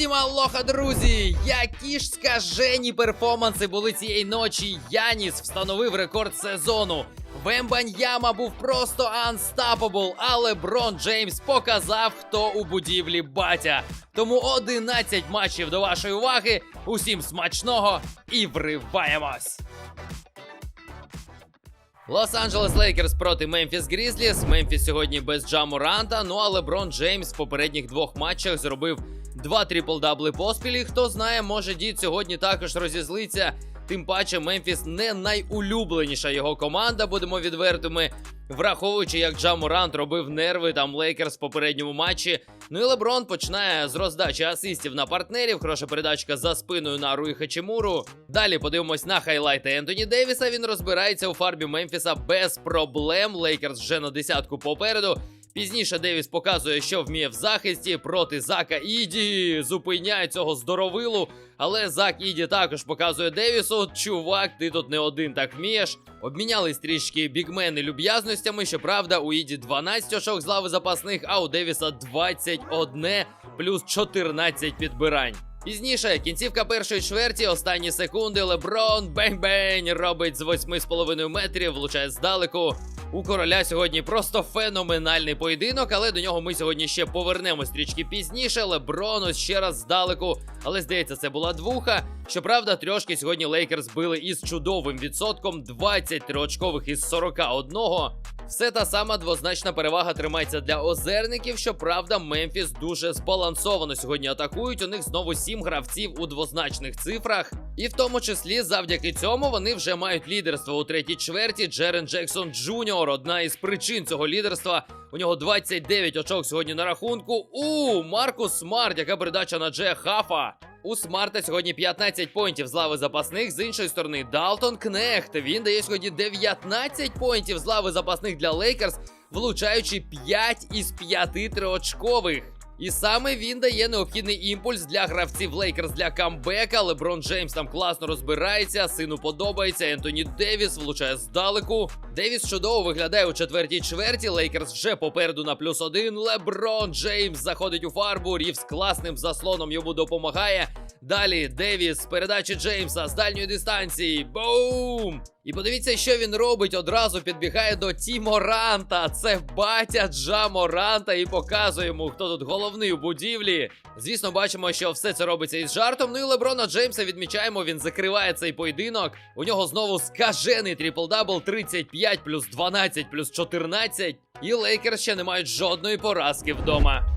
Усім алоха, друзі! Які ж скажені перформанси були цієї ночі. Яніс встановив рекорд сезону. Вембаньяма був просто unstoppable, а Леброн Джеймс показав, хто у будівлі батя. Тому 11 матчів до вашої уваги. Усім смачного і вриваємось! Лос-Анджелес Лейкерс проти Мемфіс Грізліс. Мемфіс сьогодні без джаму Моранта. Ну а Леброн Джеймс в попередніх двох матчах зробив два трипл-дабли поспіль. І Хто знає, може дід сьогодні також розізлиться. Тим паче, Мемфіс не найулюбленіша його команда, будемо відвертими. Враховуючи, як Джа Морант робив нерви там Лейкерс в попередньому матчі. Ну і Леброн починає з роздачі асистів на партнерів. Хороша передачка за спиною на Руї Хачимуру. Далі подивимось на хайлайти Ентоні Девіса. Він розбирається у фарбі Мемфіса без проблем. Лейкерс вже на десятку попереду. Пізніше Девіс показує, що вміє в захисті проти Зака Іді. Зупиняє цього здоровилу. Але Зак Іді також показує Девісу. Чувак, ти тут не один так вмієш. Обмінялись трішки бігмени люб'язностями. Щоправда, у Іді 12 очок з лави запасних, а у Девіса 21 плюс 14 підбирань. Пізніше, кінцівка першої чверті, останні секунди, Леброн бень-бень робить з 8,5 метрів, влучає здалеку. У короля сьогодні просто феноменальний поєдинок, але до нього ми сьогодні ще повернемось трішки пізніше. Леброн ось ще раз здалеку. Але здається, це була двуха. Щоправда, трьошки сьогодні Лейкерс били із чудовим відсотком 23 очкових із 41. Все та сама двозначна перевага тримається для озерників. Щоправда, Мемфіс дуже збалансовано сьогодні атакують. У них знову сім гравців у двозначних цифрах. І в тому числі завдяки цьому вони вже мають лідерство у третій чверті. Джерен Джексон Джуніор. Одна із причин цього лідерства. У нього 29 очок сьогодні на рахунку. У Маркус Смарт, яка передача на Дже Хафа. У Смарта сьогодні 15 поінтів з лави запасних. З іншої сторони, Далтон Кнехт. Він дає сьогодні 19 поінтів з лави запасних для Лейкерс, влучаючи 5 із 5 триочкових. І саме він дає необхідний імпульс для гравців Лейкерс для камбека. Леброн Джеймс там класно розбирається. Сину подобається. Ентоні Девіс влучає здалеку. Девіс чудово виглядає у четвертій чверті. Лейкерс вже попереду на плюс один. Леброн Джеймс заходить у фарбу. Рівс класним заслоном йому допомагає. Далі Девіс передачі Джеймса з дальньої дистанції. Бум! І подивіться, що він робить. Одразу підбігає до Тіморанта. Це батя Джа Моранта і показує йому, хто тут головний у будівлі. Звісно, бачимо, що все це робиться із жартом. Ну і Леброна Джеймса відмічаємо. Він закриває цей поєдинок. У нього знову скажений трипл-дабл 35 плюс 12 плюс 14. І лейкер ще не мають жодної поразки вдома.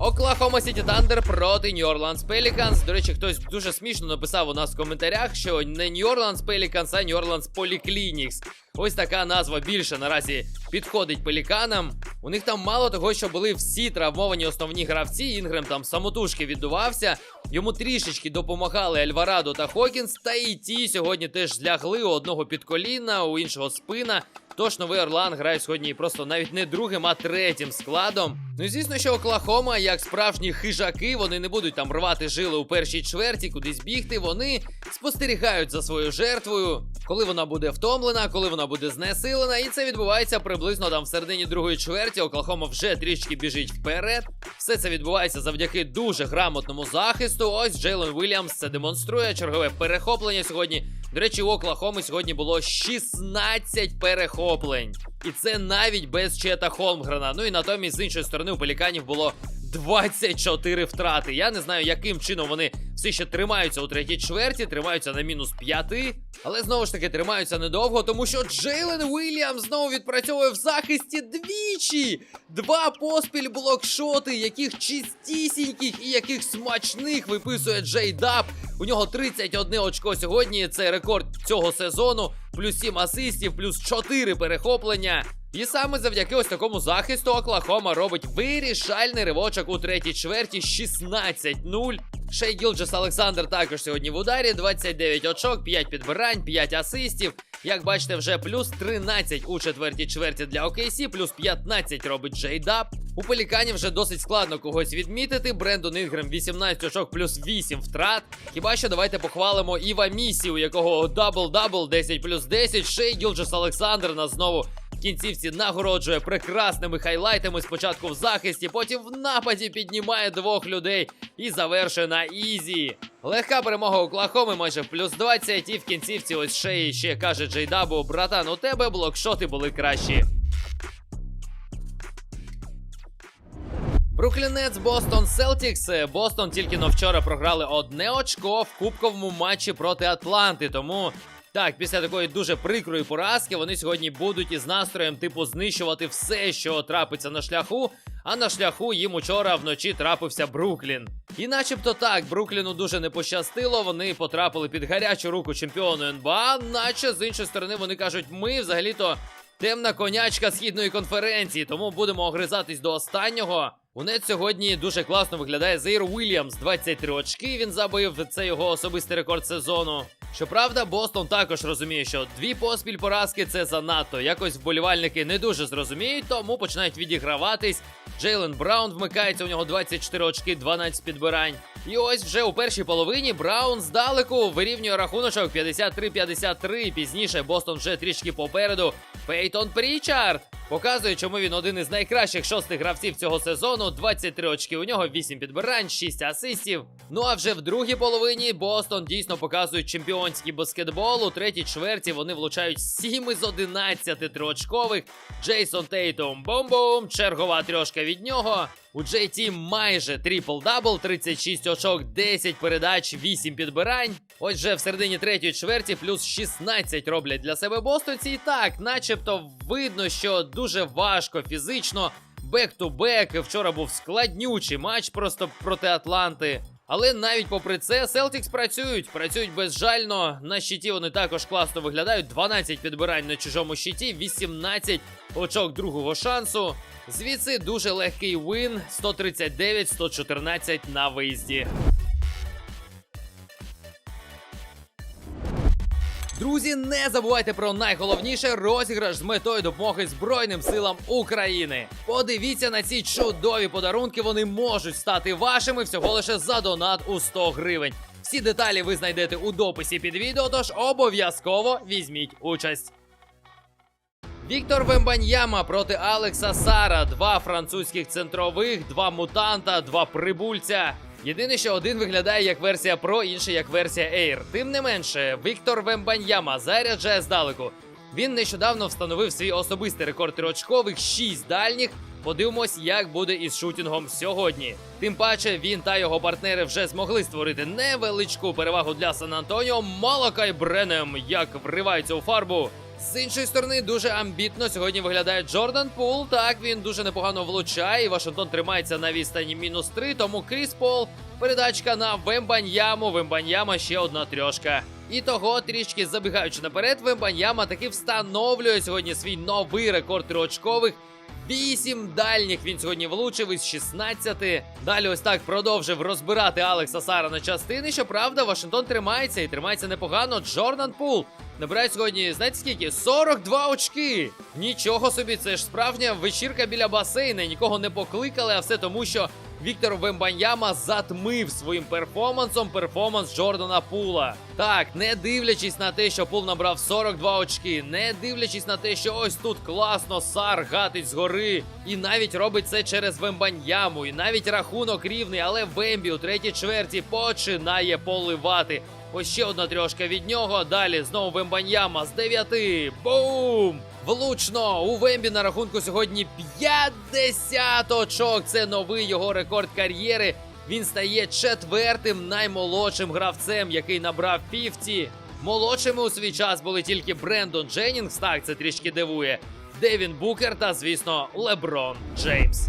Оклахома Сіті Тандер проти Нью Орландс Пеліканс. До речі, хтось дуже смішно написав у нас в коментарях, що не Нью Орландс Пеліканс, а Нью Орландс Поліклінікс. Ось така назва більше наразі підходить пеліканам. У них там мало того, що були всі травмовані основні гравці. Інгрем там самотужки віддувався. Йому трішечки допомагали Альварадо та Хокінс. Та і ті сьогодні теж злягли у одного під коліна, у іншого спина. Тож новий Орлан грає сьогодні просто навіть не другим, а третім складом. Ну і звісно, що Оклахома, як справжні хижаки, вони не будуть там рвати жили у першій чверті, кудись бігти. Вони спостерігають за своєю жертвою, коли вона буде втомлена, коли вона буде знесилена. І це відбувається приблизно там в середині другої чверті. Оклахома вже трішки біжить вперед. Все це відбувається завдяки дуже грамотному захисту. Ось Джейлен Вільямс це демонструє. Чергове перехоплення сьогодні. До речі, у Оклахоми сьогодні було 16 перехоплень. І це навіть без Чета Холмгрена. Ну і натомість, з іншої сторони, у Пеліканів було 24 втрати. Я не знаю, яким чином вони все ще тримаються у третій чверті, тримаються на мінус 5. Але знову ж таки тримаються недовго, тому що Джейлен Уільямс знову відпрацьовує в захисті двічі. Два поспіль блокшоти, яких чистісіньких і яких смачних виписує Джей Даб. У нього 31 очко сьогодні. Це рекорд цього сезону. Плюс 7 асистів, плюс 4 перехоплення. І саме завдяки ось такому захисту Оклахома робить вирішальний ривочок у третій чверті 16-0. Шей Гілджес Олександр також сьогодні в ударі. 29 очок, 5 підбирань, 5 асистів. Як бачите, вже плюс 13 у четвертій чверті для OKC, плюс 15 робить Джей Даб. У Пеліканів вже досить складно когось відмітити. Брендон Інгрем 18 очок плюс 8 втрат. Хіба що давайте похвалимо Іва Місі, у якого дабл-дабл 10 плюс 10. Шей Гілджес Олександр нас знову Кінцівці нагороджує прекрасними хайлайтами. Спочатку в захисті, потім в нападі піднімає двох людей і завершує на ізі. Легка перемога Оклахоми майже в плюс 20. І в кінцівці ось ще і ще каже Джейдабу, братан, у тебе блокшоти були кращі. Бруклін Нетс, Бостон Селтікс. Бостон тільки но вчора програли одне очко в кубковому матчі проти Атланти. Тому так, після такої дуже прикрої поразки вони сьогодні будуть із настроєм типу знищувати все, що трапиться на шляху. А на шляху їм учора вночі трапився Бруклін. І начебто так, Брукліну дуже не пощастило. Вони потрапили під гарячу руку чемпіону НБА. Наче з іншої сторони вони кажуть, ми взагалі-то темна конячка східної конференції, тому будемо огризатись до останнього. У Нет сьогодні дуже класно виглядає Зейр Уільямс. 23 очки він забив. Це його особистий рекорд сезону. Щоправда, Бостон також розуміє, що дві поспіль поразки це занадто. Якось вболівальники не дуже зрозуміють, тому починають відіграватись. Джейлен Браун вмикається, у нього 24 очки, 12 підбирань. І ось вже у першій половині Браун здалеку вирівнює рахуночок 53-53. Пізніше Бостон вже трішки попереду. Пейтон Прічард показує, чому він один із найкращих шостих гравців цього сезону. 23 очки у нього, 8 підбирань, 6 асистів. Ну а вже в другій половині Бостон дійсно показує чемпіонський баскетбол. У третій чверті вони влучають 7 із 11 триочкових. Джейсон Тейтом бомбом, чергова трьошка від нього. У JT майже трипл-дабл, 36 очок, 10 передач, 8 підбирань. Ось вже в середині третьої чверті плюс 16 роблять для себе бостонці. І так, начебто, видно, що дуже важко фізично. Бек-ту-бек. Вчора був складнючий матч просто проти Атланти. Але навіть попри це, Селтікс працюють, працюють безжально. На щиті вони також класно виглядають. 12 підбирань на чужому щиті, 18 очок другого шансу. Звідси дуже легкий вин 139-114 на виїзді. Друзі, не забувайте про найголовніше розіграш з метою допомоги Збройним силам України. Подивіться на ці чудові подарунки. Вони можуть стати вашими всього лише за донат у 100 гривень. Всі деталі ви знайдете у дописі під відео, тож обов'язково візьміть участь. Віктор Вембаньяма проти Алекса Сара. Два французьких центрових, два мутанта, два прибульця. Єдине, що один виглядає як версія Pro, інший як версія Air. Тим не менше, Віктор Вембаньяма заряджає здалеку. Він нещодавно встановив свій особистий рекорд трьохочкових 6 дальніх. Подивимось, як буде із шутінгом сьогодні. Тим паче він та його партнери вже змогли створити невеличку перевагу для Сан Антоніо. Малакай Бренем як вривається у фарбу. З іншої сторони, дуже амбітно сьогодні виглядає Джордан Пул. Так він дуже непогано влучає. Вашингтон тримається на відстані мінус 3, тому Кріс Пол. Передачка на Вембаньяму. Вембаньяма ще одна трьошка. І того, трішки забігаючи наперед, Вембаньяма таки встановлює сьогодні свій новий рекорд трьохочкових. Вісім дальніх він сьогодні влучив із 16. Далі ось так продовжив розбирати Алекса Сара на частини. Щоправда, Вашингтон тримається і тримається непогано. Джордан Пул набирає сьогодні, знаєте скільки? 42 очки. Нічого собі, це ж справжня вечірка біля басейна. Нікого не покликали, а все тому, що Віктор Вембаньяма затмив своїм перформансом перформанс Джордана Пула. Так, не дивлячись на те, що Пул набрав 42 очки, не дивлячись на те, що ось тут класно Сар гатить згори, і навіть робить це через Вембаньяму, і навіть рахунок рівний, але Вембі у третій чверті починає поливати. Ось ще одна трьошка від нього. Далі знову Вембаньяма з 9. Бум! Влучно! У Вембі на рахунку сьогодні 50 очок. Це новий його рекорд кар'єри. Він стає четвертим наймолодшим гравцем, який набрав 50. Молодшими у свій час були тільки Брендон Дженнінгс, так це трішки дивує. Девін Букер та, звісно, Леброн Джеймс.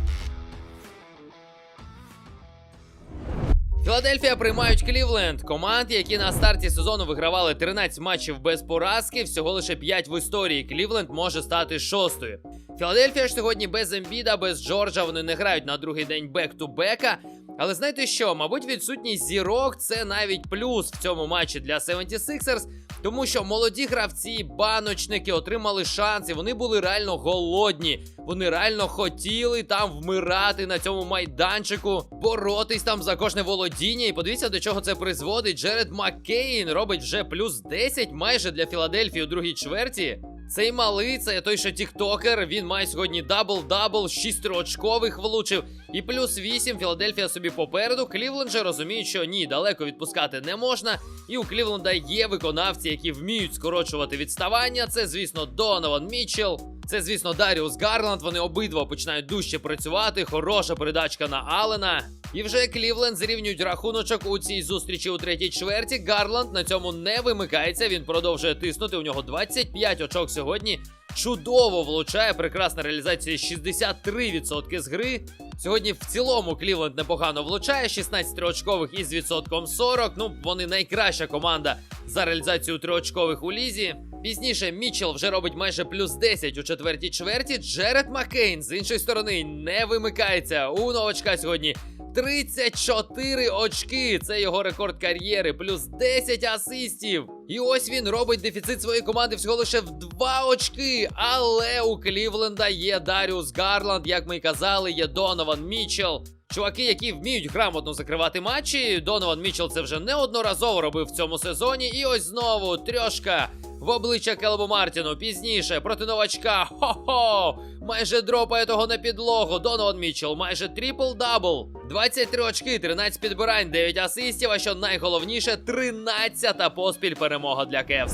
Філадельфія приймають Клівленд. Команд, які на старті сезону вигравали 13 матчів без поразки, всього лише 5 в історії. Клівленд може стати шостою. Філадельфія ж сьогодні без Ембіда, без Джорджа. Вони не грають на другий день бек-ту-бека. Але знаєте що? Мабуть, відсутність зірок це навіть плюс в цьому матчі для 76ers, тому що молоді гравці, баночники отримали шанс, і вони були реально голодні. Вони реально хотіли там вмирати на цьому майданчику, боротись там за кожне володіння. І подивіться, до чого це призводить. Джеред Маккейн робить вже плюс 10 майже для Філадельфії у другій чверті. Цей малий, це той, що тіктокер. Він має сьогодні дабл-дабл, 6 очкових влучив. І плюс 8 Філадельфія собі попереду. Клівленд же розуміє, що ні, далеко відпускати не можна. І у Клівленда є виконавці, які вміють скорочувати відставання. Це, звісно, Донован Мітчелл. Це, звісно, Даріус Гарланд. Вони обидва починають дужче працювати. Хороша передачка на Алена. І вже Клівленд зрівнюють рахуночок у цій зустрічі у третій чверті. Гарланд на цьому не вимикається. Він продовжує тиснути. У нього 25 очок сьогодні. Чудово влучає. Прекрасна реалізація 63% з гри. Сьогодні в цілому Клівленд непогано влучає. 16 очкових із відсотком 40. Ну, вони найкраща команда за реалізацію триочкових у лізі. Пізніше Мічел вже робить майже плюс 10 у четвертій чверті. Джеред Маккейн з іншої сторони не вимикається. У новачка сьогодні 34 очки. Це його рекорд кар'єри, плюс 10 асистів. І ось він робить дефіцит своєї команди всього лише в 2 очки. Але у Клівленда є Даріус Гарланд, як ми й казали, є Донован Мічел. Чуваки, які вміють грамотно закривати матчі. Донован Мічел це вже неодноразово робив в цьому сезоні. І ось знову трьошка в обличчя Келебу Мартіну. Пізніше проти новачка. Хо-хо! Майже дропає того на підлогу. Донован Мічел, майже трипл-дабл. 23 очки, 13 підбирань, 9 асистів. А що найголовніше, 13-та поспіль перемога для Кевс.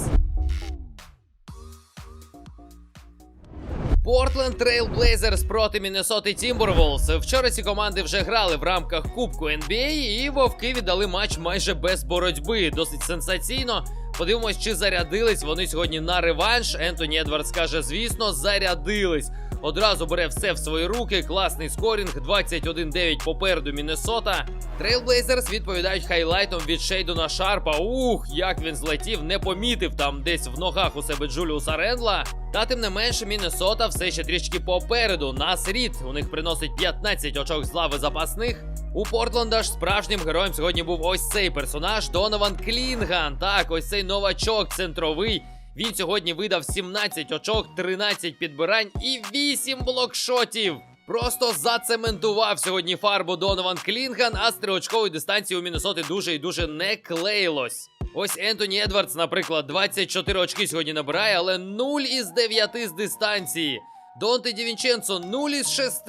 Портленд Трейл Блейзерс проти Міннесоти Тімберволс. Вчора ці команди вже грали в рамках Кубку NBA і вовки віддали матч майже без боротьби. Досить сенсаційно. Подивимось, чи зарядились вони сьогодні на реванш. Ентоні Едвардс каже, звісно, зарядились. Одразу бере все в свої руки. Класний скорінг, 21-9 попереду Міннесота. Трейлблейзерс відповідають хайлайтом від Шейдона Шарпа. Ух, як він злетів, не помітив там десь в ногах у себе Джуліуса Рендла. Та тим не менше, Міннесота все ще трішки попереду. Нас Рід у них приносить 15 очок з лави запасних. У Портленда ж справжнім героєм сьогодні був ось цей персонаж Донован Клінган. Так, ось цей новачок центровий. Він сьогодні видав 17 очок, 13 підбирань і 8 блокшотів. Просто зацементував сьогодні фарбу Донован Клінган, а з триочкової дистанції у Міннесоти дуже і дуже не клеїлось. Ось Ентоні Едвардс, наприклад, 24 очки сьогодні набирає, але 0 із 9 з дистанції. Донте Дівінченцо 0 із 6.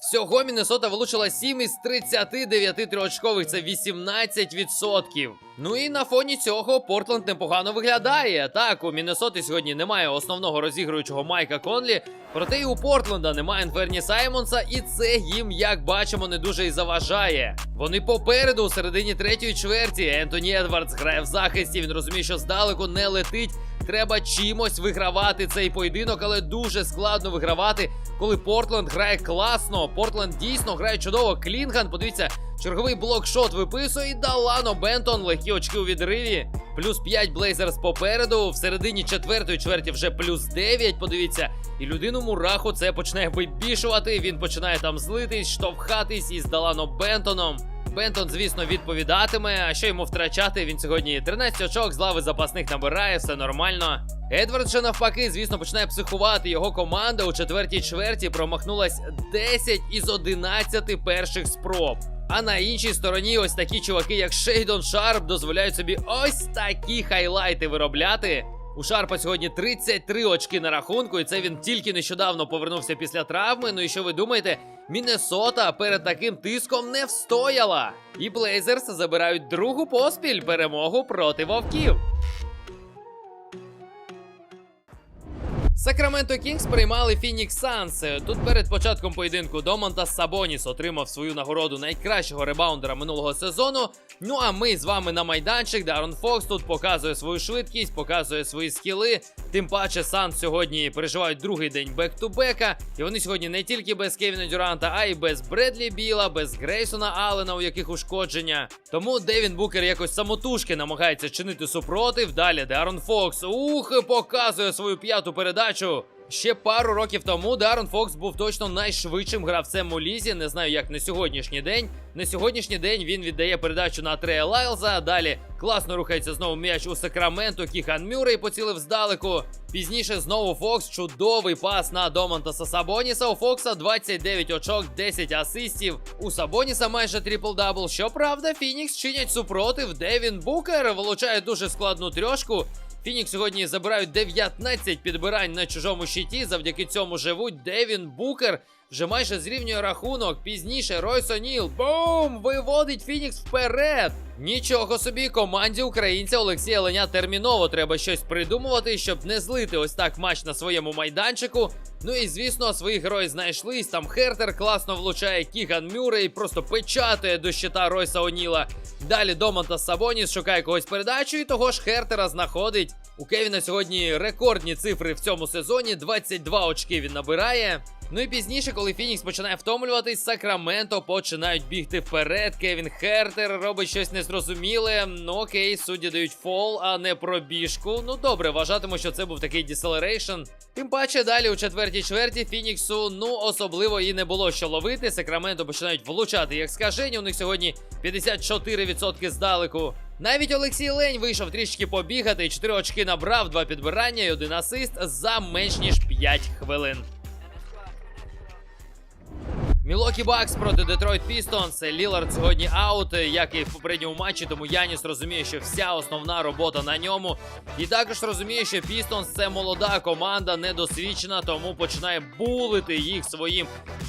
Всього Міннесота вилучила 7 із 39 триочкових, це 18%. Ну і на фоні цього Портленд непогано виглядає. Так, у Міннесоти сьогодні немає основного розігруючого Майка Конлі, проте і у Портленда немає Інферні Саймонса, і це їм, як бачимо, не дуже і заважає. Вони попереду у середині третьої чверті. Ентоні Едвардс грає в захисті. Він розуміє, що здалеку не летить. Треба чимось вигравати цей поєдинок, але дуже складно вигравати, коли Портленд грає класно. Портленд дійсно грає чудово. Клінган, подивіться, черговий блокшот виписує. І Далано Бентон легкі очки у відриві. Плюс 5 Блейзерс попереду. В середині четвертої чверті вже плюс 9. Подивіться, і людину мураху це починає вибішувати. Він починає там злитись, штовхатись із Далано Бентоном. Бентон, звісно, відповідатиме. А що йому втрачати? Він сьогодні 13 очок з лави запасних набирає, все нормально. Едвард ще навпаки, звісно, починає психувати. Його команда у четвертій чверті промахнулась 10 із 11 перших спроб. А на іншій стороні, ось такі чуваки, як Шейдон Шарп, дозволяють собі ось такі хайлайти виробляти. У Шарпа сьогодні 33 очки на рахунку, і це він тільки нещодавно повернувся після травми. Ну і що ви думаєте? Міннесота перед таким тиском не встояла. І Блейзерс забирають другу поспіль перемогу проти вовків. Сакраменто Кінгс приймали Фінікс Санс. Тут перед початком поєдинку Домонтас Сабоніс отримав свою нагороду найкращого ребаундера минулого сезону. Ну а ми з вами на майданчик. Дарон Фокс тут показує свою швидкість, показує свої скіли. Тим паче Сан сьогодні переживають другий день бек-ту-бека. І вони сьогодні не тільки без Кевіна Дюранта, а й без Бредлі Біла, без Грейсона Аллена, у яких ушкодження. Тому Девін Букер якось самотужки намагається чинити супротив. Далі Дарон Фокс ух, показує свою п'яту передачу. Ще пару років тому Дарон Фокс був точно найшвидшим гравцем у лізі. Не знаю, як на сьогоднішній день. На сьогоднішній день він віддає передачу на Трея Лайлза. Далі класно рухається знову м'яч у Сакраменто. Кіхан Мюррей поцілив здалеку. Пізніше знову Фокс. Чудовий пас на Домантаса Сабоніса. У Фокса 29 очок, 10 асистів. У Сабоніса майже трипл-дабл. Щоправда, Фінікс чинять супротив. Девін Букер вилучає дуже складну трьошку. Фінікс сьогодні забирають 19 підбирань на чужому щиті. Завдяки цьому живуть. Девін Букер вже майже зрівнює рахунок. Пізніше Ройс О'Ніл бум! Виводить Фінікс вперед. Нічого собі, команді українця Олексія Леня терміново треба щось придумувати, щоб не злити ось так матч на своєму майданчику. Ну і звісно, свої герої знайшлись. Там Хертер класно влучає Кіган Мюррей, просто печатає до щита Ройса О'Ніла. Далі Домонтас Сабоніс шукає когось передачу, і того ж Хертера знаходить. У Кевіна сьогодні рекордні цифри в цьому сезоні. 22 очки він набирає. Ну і пізніше, коли Фінікс починає втомлюватись, Сакраменто починають бігти вперед. Кевін Хертер робить щось незрозуміле. Ну окей, судді дають фол, а не пробіжку. Ну добре, вважатиму, що це був такий діселерейшн. Тим паче далі у четвертій чверті Фініксу ну особливо і не було що ловити. Сакраменто починають влучати, як скажені. У них сьогодні 54% здалеку. Навіть Олексій Лень вийшов трішки побігати, 4 очки набрав, 2 підбирання і 1 асист за менш ніж 5 хвилин. Мілокі Бакс проти Детройт Пістонс. Лілард сьогодні аут, як і в попередньому матчі, тому Яніс розуміє, що вся основна робота на ньому. І також розуміє, що Пістонс це молода команда, недосвідчена, тому починає булити їх своїм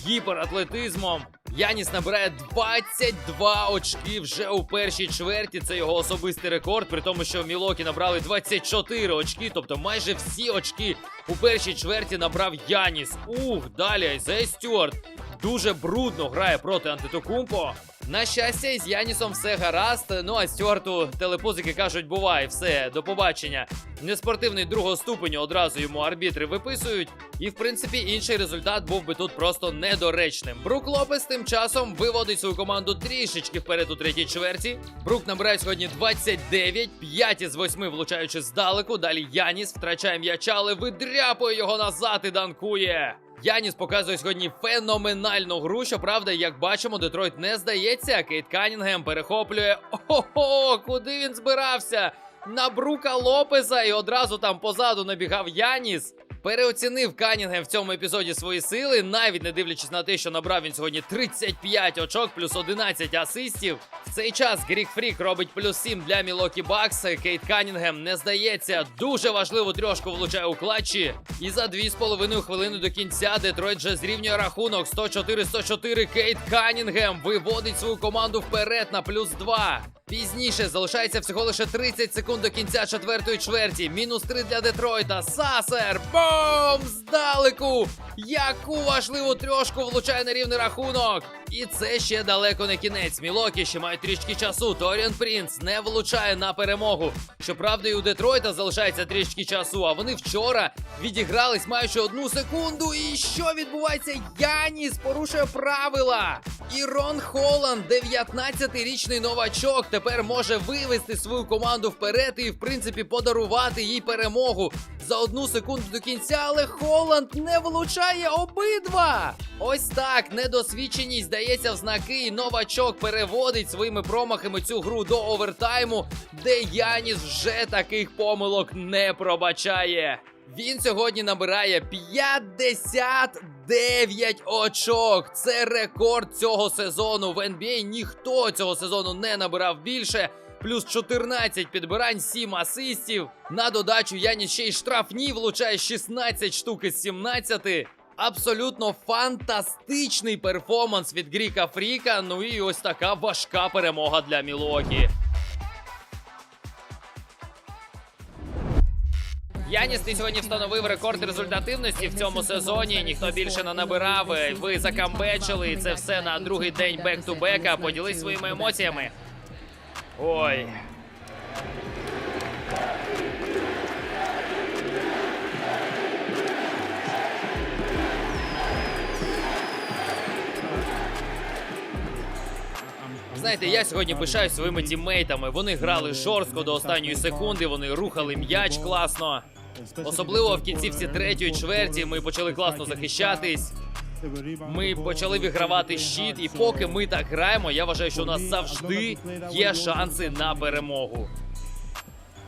гіператлетизмом. Яніс набирає 22 очки вже у першій чверті. Це його особистий рекорд, при тому, що Мілокі набрали 24 очки, тобто майже всі очки у першій чверті набрав Яніс. Ух, далі Айзей Стюарт дуже брудно грає проти Антитокумпо. На щастя, із Янісом все гаразд. Ну а Стюарту телепузики кажуть, буває, все, до побачення. Неспортивний другого ступеню одразу йому арбітри виписують. І в принципі інший результат був би тут просто недоречним. Брук Лопес тим часом виводить свою команду трішечки вперед у третій чверті. Брук набирає сьогодні 29, 5 із 8 влучаючи здалеку. Далі Яніс втрачає м'яча, але видряпує його назад і данкує. Яніс показує сьогодні феноменальну гру. Щоправда, як бачимо, Детройт не здається. Кейт Канінгем перехоплює. Ого, куди він збирався? На Брука Лопеса і одразу там позаду набігав Яніс. Переоцінив Канінгем в цьому епізоді свої сили, навіть не дивлячись на те, що набрав він сьогодні 35 очок, плюс 11 асистів. В цей час Грік Фрік робить плюс 7 для Мілокі Бакс. Кейт Канінгем не здається. Дуже важливу трьошку влучає у клатчі. І за 2,5 хвилини до кінця Детройт вже зрівнює рахунок 104-104. Кейт Канінгем виводить свою команду вперед на плюс 2. Пізніше залишається всього лише 30 секунд до кінця четвертої чверті. Мінус 3 для Детройта. Сасер! Бом! Здалеку! Яку важливу трьошку влучає на рівний рахунок! І це ще далеко не кінець. Мілокі ще мають трішки часу. Торіан Принц не влучає на перемогу. Щоправда, і у Детройта залишається трішки часу. А вони вчора відігрались маючи одну секунду. І що відбувається? Яніс порушує правила. І Рон Холланд, 19-річний новачок, тепер може вивести свою команду вперед і, в принципі, подарувати їй перемогу за одну секунду до кінця. Але Холланд не влучає обидва. Ось так недосвідченість дається в знаки, і новачок переводить своїми промахами цю гру до овертайму, де Яніс вже таких помилок не пробачає. Він сьогодні набирає 59 очок. Це рекорд цього сезону. В NBA ніхто цього сезону не набирав більше. Плюс 14 підбирань, 7 асистів. На додачу Яніс ще й штрафні влучає 16 штук із 17. Абсолютно фантастичний перформанс від Гріка Фріка. Ну і ось така важка перемога для Мілокі. Яніс ти сьогодні встановив рекорд результативності в цьому сезоні. Ніхто більше не набирав. Ви закамбечили і це все на другий день бек-ту-бека. Поділись своїми емоціями. Ой. Знаєте, я сьогодні пишаюсь своїми тіммейтами. Вони грали жорстко до останньої секунди. Вони рухали м'яч класно. Особливо в кінцівці третьої чверті ми почали класно захищатись. Ми почали вигравати щит, і поки ми так граємо, я вважаю, що у нас завжди є шанси на перемогу.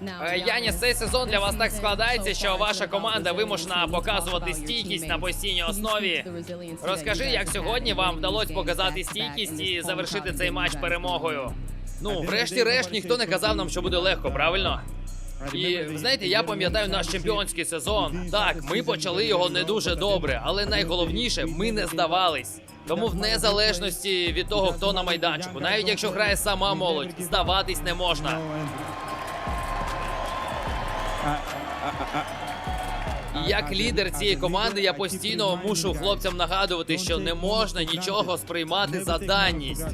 Е, Яніс, цей сезон для вас так складається, що ваша команда вимушена показувати стійкість на постійній основі. Розкажи, як сьогодні вам вдалося показати стійкість і завершити цей матч перемогою. Ну, врешті-решт, ніхто не казав нам, що буде легко, правильно? І знаєте, я пам'ятаю наш чемпіонський сезон. Так, ми почали його не дуже добре, але найголовніше, ми не здавались. Тому в незалежності від того, хто на майданчику, навіть якщо грає сама молодь, здаватись не можна. Як лідер цієї команди я постійно мушу хлопцям нагадувати, що не можна нічого сприймати за даність.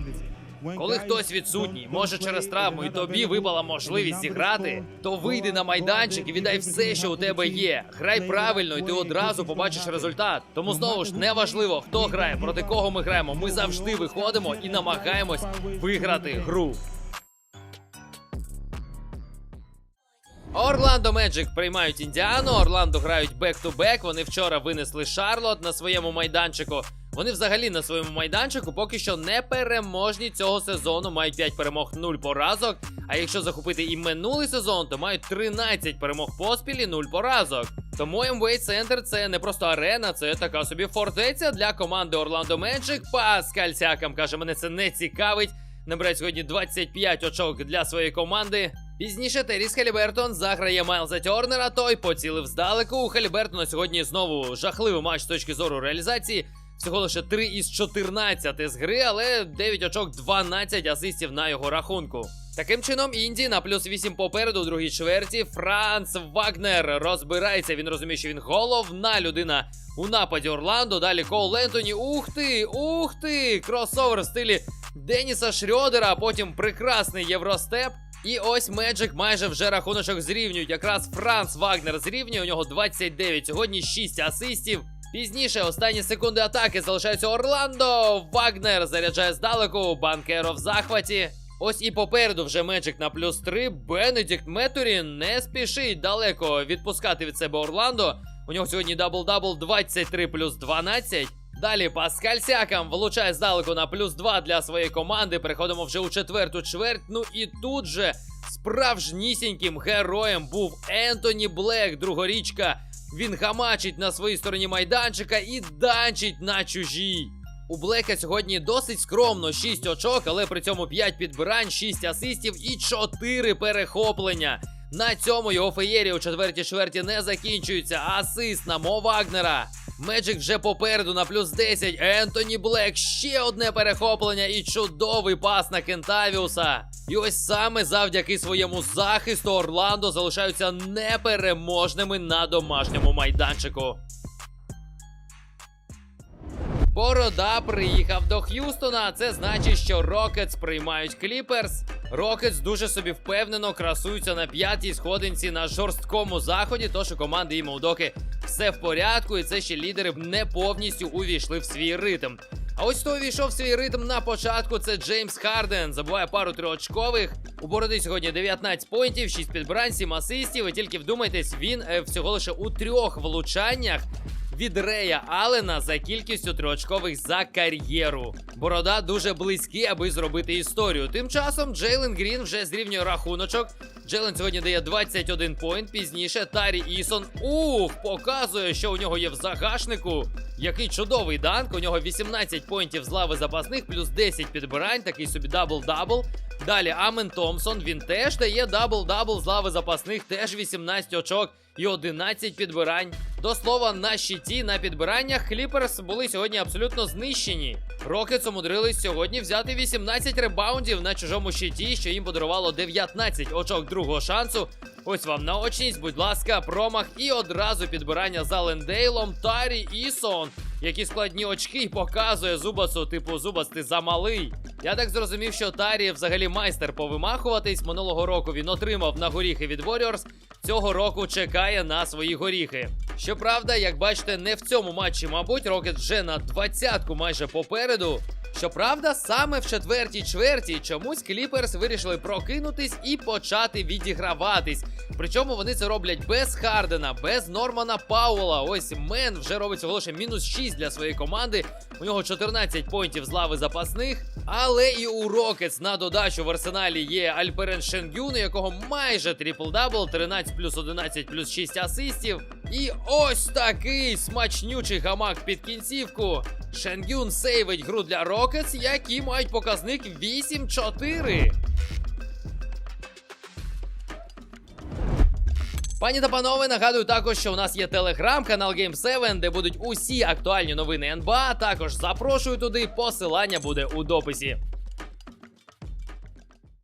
Коли хтось відсутній, може через травму, і тобі випала можливість зіграти, то вийди на майданчик і віддай все, що у тебе є. Грай правильно, і ти одразу побачиш результат. Тому знову ж не важливо, хто грає, проти кого ми граємо. Ми завжди виходимо і намагаємось виграти гру. Орландо Меджик приймають Індіану. Орландо грають бек-ту-бек. Вони вчора винесли Шарлот на своєму майданчику. Вони взагалі на своєму майданчику поки що не переможні цього сезону. Мають 5 перемог, 0 поразок. А якщо захопити і минулий сезон, то мають 13 перемог поспіль і 0 поразок. Тому MWay Центр це не просто арена, це така собі фортеця для команди Орландо Меджик. Паскаль Сякам каже, мене це не цікавить. Набирає сьогодні 25 очок для своєї команди. Пізніше Теріс Халібертон заграє Майлза Тернера, той поцілив здалеку. У Халібертона сьогодні знову жахливий матч з точки зору реалізації. Всього лише 3 із 14 з гри, але 9 очок, 12 асистів на його рахунку. Таким чином, Інді на плюс 8 попереду у другій чверті. Франц Вагнер розбирається. Він розуміє, що він головна людина у нападі Орландо. Далі Кол Лентоні. Ух ти! Ух ти! Кросовер в стилі Деніса Шрьодера, а потім прекрасний євростеп. І ось Меджик майже вже рахуночок зрівнюють. Якраз Франц Вагнер зрівнює. У нього 29. Сьогодні 6 асистів. Пізніше останні секунди атаки залишаються Орландо. Вагнер заряджає здалеку. Банкеро в захваті. Ось і попереду вже Меджик на плюс 3. Бенедикт Метурі не спішить далеко відпускати від себе Орландо. У нього сьогодні дабл-дабл 23 плюс 12. Далі Паскаль Сякам влучає здалеку на плюс 2 для своєї команди. Переходимо вже у четверту чверть. Ну і тут же справжнісіньким героєм був Ентоні Блек, другорічка. Він гамачить на своїй стороні майданчика і данчить на чужій. У Блека сьогодні досить скромно 6 очок, але при цьому 5 підбирань, 6 асистів і 4 перехоплення. На цьому його феєрія у четвертій чверті не закінчується. Асист на Мо Вагнера. Меджик вже попереду на плюс 10. Ентоні Блек ще одне перехоплення і чудовий пас на Кентавіуса. І ось саме завдяки своєму захисту Орландо залишаються непереможними на домашньому майданчику. Борода приїхав до Х'юстона. Це значить, що Рокетс приймають Кліперс. Рокетс дуже собі впевнено красуються на п'ятій сходинці на жорсткому заході. Тож у команди Імовдоки все в порядку, і це ще лідери не повністю увійшли в свій ритм. А ось хто увійшов в свій ритм на початку, це Джеймс Харден. Забуває пару триочкових. У бороди сьогодні 19 поінтів, 6 підбрань, 7 асистів. І тільки вдумайтесь, він е, всього лише у трьох влучаннях від Рея Алена за кількістю триочкових за кар'єру. Борода дуже близький, аби зробити історію. Тим часом Джейлен Грін вже зрівнює рахуночок. Джейлен сьогодні дає 21 поінт. Пізніше Тарі Ісон ух, показує, що у нього є в загашнику. Який чудовий данк. У нього 18 поінтів з лави запасних, плюс 10 підбирань, такий собі дабл-дабл. Далі Амен Томпсон. Він теж дає дабл-дабл з лави запасних, теж 18 очок і 11 підбирань. До слова, на щиті на підбираннях Кліперс були сьогодні абсолютно знищені. Рокетс умудрились сьогодні взяти 18 ребаундів на чужому щиті, що їм подарувало 19 очок другого шансу. Ось вам наочність, будь ласка, промах і одразу підбирання за Лендейлом Тарі Ісон. Які складні очки показує Зубасу, типу Зубас, ти замалий. Я так зрозумів, що Тарі взагалі майстер повимахуватись. Минулого року він отримав на горіхи від Warriors. Цього року чекає на свої горіхи. Щоправда, як бачите, не в цьому матчі, мабуть, Рокет вже на двадцятку майже попереду. Щоправда, саме в четвертій чверті чомусь Кліперс вирішили прокинутись і почати відіграватись. Причому вони це роблять без Хардена, без Нормана Пауела. Ось Мен вже робить всього лише мінус 6 для своєї команди. У нього 14 поінтів з лави запасних. Але і у Рокетс на додачу в арсеналі є Альперен Шенгюн, у якого майже трипл-дабл, 13 плюс 11 плюс 6 асистів. І ось такий смачнючий гамак під кінцівку. Шенгюн сейвить гру для Рокетс, які мають показник 8-4. Пані та панове, нагадую також, що у нас є телеграм-канал Game 7, де будуть усі актуальні новини НБА. Також запрошую туди. Посилання буде у дописі.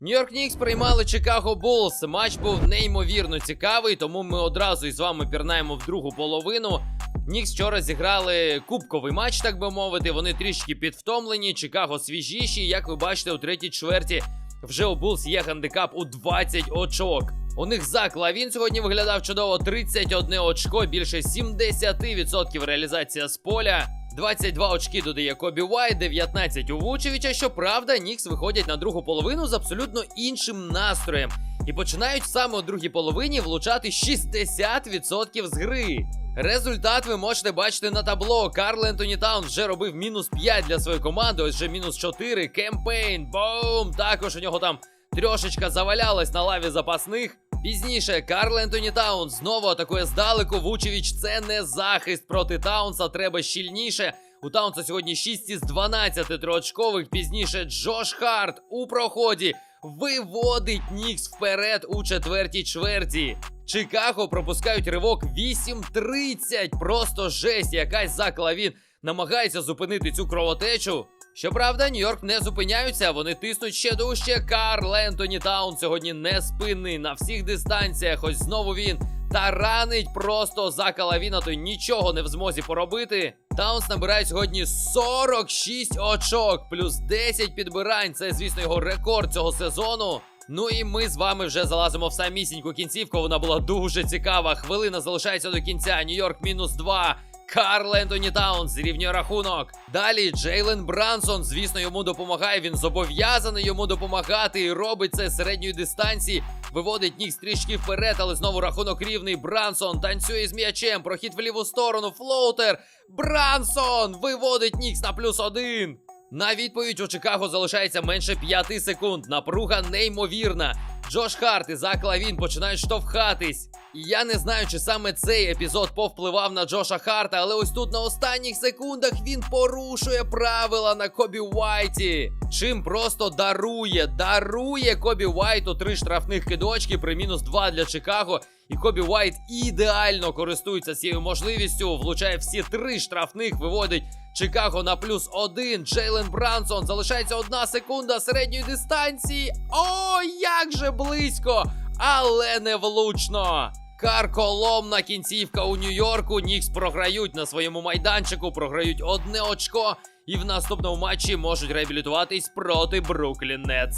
Нью-Йорк Нікс приймали Чикаго Буллс. Матч був неймовірно цікавий, тому ми одразу із вами пірнаємо в другу половину. Нікс вчора зіграли кубковий матч, так би мовити. Вони трішки підвтомлені. Чикаго свіжіші. Як ви бачите, у третій чверті вже у Булс є гандикап у 20 очок. У них Зак Лавін сьогодні виглядав чудово 31 очко, більше 70% реалізація з поля. 22 очки додає Кобі Уайт, 19 у Вучевича. Щоправда, Нікс виходять на другу половину з абсолютно іншим настроєм і починають саме у другій половині влучати 60% з гри. Результат ви можете бачити на табло. Карл Ентоні Таун вже робив мінус 5 для своєї команди. Ось вже мінус 4. Кемпейн. Бум! Також у нього там трьошечка завалялась на лаві запасних. Пізніше Карл Ентоні Таун знову атакує здалеку. Вучевич це не захист проти Таунса. Треба щільніше. У Таунса сьогодні 6 із 12 триочкових. Пізніше Джош Харт у проході виводить Нікс вперед у четвертій чверті. Чикаго пропускають ривок 8-30. Просто жесть, якась заклавін намагається зупинити цю кровотечу. Щоправда, Нью-Йорк не зупиняються, вони тиснуть ще дужче. Карл Ентоні Таун сьогодні не спинний на всіх дистанціях. Ось знову він таранить просто за Калавіна, той нічого не в змозі поробити. Таунс набирає сьогодні 46 очок, плюс 10 підбирань. Це, звісно, його рекорд цього сезону. Ну і ми з вами вже залазимо в самісіньку кінцівку. Вона була дуже цікава. Хвилина залишається до кінця. Нью-Йорк мінус 2. Карл Ентоні Таунс зрівнює рахунок. Далі Джейлен Брансон, звісно, йому допомагає. Він зобов'язаний йому допомагати і робить це середньої дистанції. Виводить ніг стрічки вперед, але знову рахунок рівний. Брансон танцює з м'ячем. Прохід в ліву сторону. Флоутер. Брансон виводить Нікс на плюс один. На відповідь у Чикаго залишається менше 5 секунд. Напруга неймовірна. Джош Харт і Зак Лавін починають штовхатись. І я не знаю, чи саме цей епізод повпливав на Джоша Харта, але ось тут на останніх секундах він порушує правила на Кобі Уайті. Чим просто дарує, дарує Кобі Уайту три штрафних кидочки при мінус два для Чикаго. І Кобі Уайт ідеально користується цією можливістю, влучає всі три штрафних, виводить Чикаго на плюс один. Джейлен Брансон залишається одна секунда середньої дистанції. О, як же близько! Але не влучно. Карколомна кінцівка у Нью-Йорку. Нікс програють на своєму майданчику, програють одне очко. І в наступному матчі можуть реабілітуватись проти Бруклін Нетс.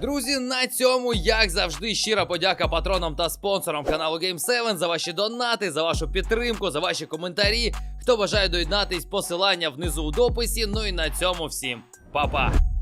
Друзі, на цьому, як завжди, щира подяка патронам та спонсорам каналу Game 7 за ваші донати, за вашу підтримку, за ваші коментарі. Хто бажає доєднатись, посилання внизу у дописі. Ну і на цьому всім па-па!